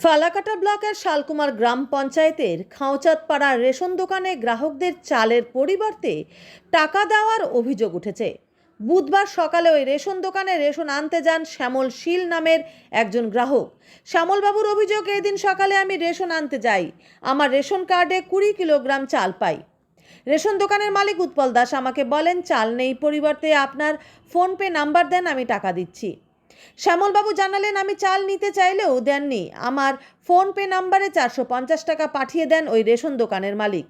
ফালাকাটা ব্লকের শালকুমার গ্রাম পঞ্চায়েতের খাঁচাতপাড়া রেশন দোকানে গ্রাহকদের চালের পরিবর্তে টাকা দেওয়ার অভিযোগ উঠেছে। বুধবার সকালে ওই রেশন দোকানে রেশন আনতে যান শ্যামল শীল নামের একজন গ্রাহক। শ্যামলবাবুর অভিযোগ, এদিন সকালে আমি রেশন আনতে যাই। আমার রেশন কার্ডে কুড়ি কিলোগ্রাম চাল পাই। রেশন দোকানের মালিক উৎপল দাস আমাকে বলেন, চাল নেই, পরিবর্তে আপনার ফোনপে নাম্বার দেন, আমি টাকা দিচ্ছি। শ্যামলবাবু জানালেন, আমি চাল নিতে চাইলেও দেননি। আমার ফোনপে নাম্বারে চারশো পঞ্চাশ টাকা পাঠিয়ে দেন ওই রেশন দোকানের মালিক।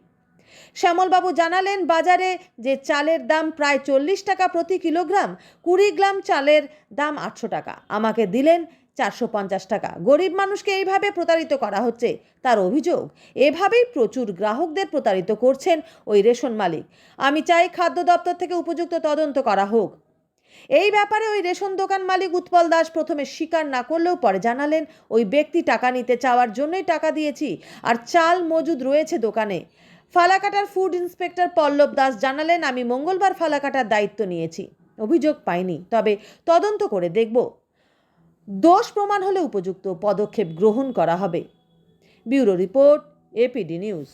শ্যামলবাবু জানালেন, বাজারে যে চালের দাম প্রায় চল্লিশ টাকা প্রতি কিলোগ্রাম, কুড়ি গ্রাম চালের দাম আটশো টাকা। আমাকে দিলেন চারশো পঞ্চাশ টাকা। গরিব মানুষকে এইভাবে প্রতারিত করা হচ্ছে? তার অভিযোগ, এভাবেই প্রচুর গ্রাহকদের প্রতারিত করছেন ওই রেশন মালিক। আমি চাই খাদ্য দপ্তর থেকে উপযুক্ত তদন্ত করা হোক। এই ব্যাপারে ওই রেশন দোকান মালিক উৎপল দাস প্রথমে স্বীকার না করলেও পরে জানালেন, ওই ব্যক্তি টাকা নিতে চাওয়ার জন্যই টাকা দিয়েছি আর চাল মজুদ রয়েছে দোকানে। ফালাকাটার ফুড ইন্সপেক্টর পল্লব দাস জানালেন, আমি মঙ্গলবার ফালাকাটার দায়িত্ব নিয়েছি, অভিযোগ পাইনি, তবে তদন্ত করে দেখব। দোষ প্রমাণ হলে উপযুক্ত পদক্ষেপ গ্রহণ করা হবে। Bureau report APD news.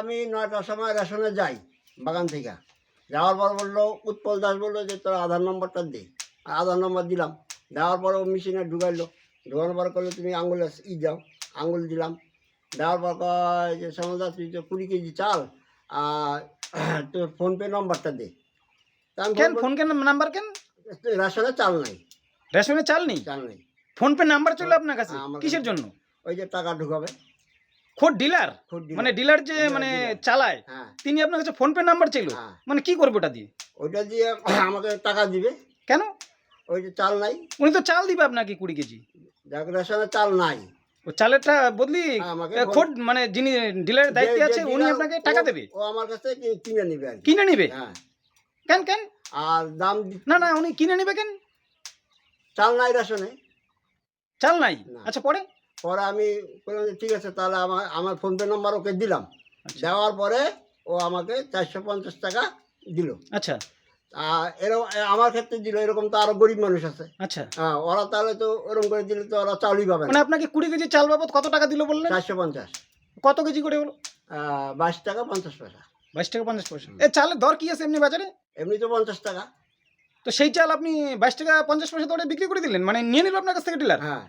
আমি নয়টার সময় রেশনে যাই, বাগান থেকে। যাওয়ার পর বলল উৎপল দাস বলল যে তোর আধার নম্বরটা দে। আধার নম্বর দিলাম। দেওয়ার পর ও মেশিনে ঢুকাইলো। ঢুকানোর পর করল তুমি আঙুলে ই যাও আঙুল দিলাম। দেওয়ার পর কয় যে শ্যামলদা তুই তো কুড়ি কেজি চাল আর তোর ফোনপে নম্বরটা দে। কেন? বলব, ফোন কেন নাম্বার কেন? রেশনে চাল নাই। রেশনে চাল নেই? চাল নেই। ফোন পে নাম্বার চলে আপনার কাছে? হ্যাঁ, কিসের জন্য? ওই যে টাকা ঢুকাবে। খোদ ডিলার মানে ডিলার যে মানে চালায় হ্যাঁ। তিনি আপনার কাছে ফোন পে নাম্বার চাইলো? হ্যাঁ। মানে কি করবে ওটা দিয়ে? ওইটা দিয়ে আমাকে টাকা দিবে। কেন? ওই যে চাল নাই। উনি তো চাল দিবে আপনাকে কুড়ি কেজি। রেশনে চাল নাই। ও চালেরটা বদলি আমাকে খোদ মানে যিনি ডিলারের দায়িত্বে আছে উনি আপনাকে টাকা দেবে? ও আমার কাছে কিনে নিবে কিনে নিবে? হ্যাঁ। কেন কেন? আর দাম না না উনি কিনে নিবে কেন? চাল নাই রেশনে। চাল নাই? আচ্ছা পরে? পরে আমি ঠিক আছে তাহলে আমার আমার ফোনপে নম্বর ওকে দিলাম। আচ্ছা। দেওয়ার পরে ও আমাকে চারশো পঞ্চাশ টাকা দিল। আচ্ছা। আর এরকম আমার ক্ষেত্রে দিল এরকম তো আরও গরিব মানুষ আছে। আচ্ছা। হ্যাঁ ওরা তাহলে তো ওরকম করে দিলে তো ওরা চাউলই পাবে মানে আপনাকে কুড়ি কেজি চাল বাবদ কত টাকা দিল বললেন? চারশো পঞ্চাশ। কত কেজি করে হলো? বাইশ টাকা পঞ্চাশ পয়সা। বাইশ টাকা পঞ্চাশ পয়সা। এ চালের দর কি আছে এমনি বাজারে? এমনি তো পঞ্চাশ টাকা। তো সেই চাল আপনি বাইশ টাকা পঞ্চাশ পয়সা দরে বিক্রি করে দিলেন? মানে নিয়ে নিল আপনার কাছ থেকে ডিলার? হ্যাঁ।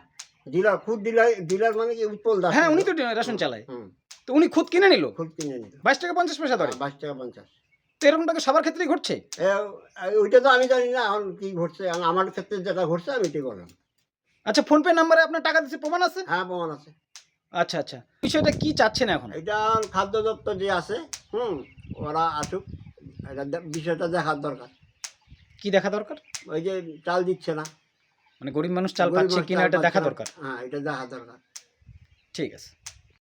ডিলার খুদ ডিলার ডিলার মানে কি উৎপল দাস? হ্যাঁ উনি তো রেশন চালায়। তো উনি খুদ কিনে নিল? খুদ কিনে নিল। বাইশ টাকা পঞ্চাশ পয়সা দরে বাইশ টাকা পঞ্চাশ। তো এরকমটা সবার ক্ষেত্রেই ঘটছে? ওইটা তো আমি জানি না এখন কি ঘটছে। আমার ক্ষেত্রে যেটা ঘটছে আমি এটাই করলাম আচ্ছা ফোনপে নাম্বারে আপনার টাকা দিচ্ছে প্রমাণ আছে? হ্যাঁ প্রমাণ আছে। আচ্ছা আচ্ছা। বিষয়টা কি চাচ্ছেন এখন? এটা খাদ্য দপ্তর যে আছে হুম ওরা আসুক। এটা বিষয়টা দেখার দরকার। কি দেখা দরকার? ওই যে চাল দিচ্ছে না। মানে গরিব মানুষ চাল পাচ্ছে কিনা এটা দেখা দরকার। হ্যাঁ এটা দেখা দরকার। ঠিক আছে।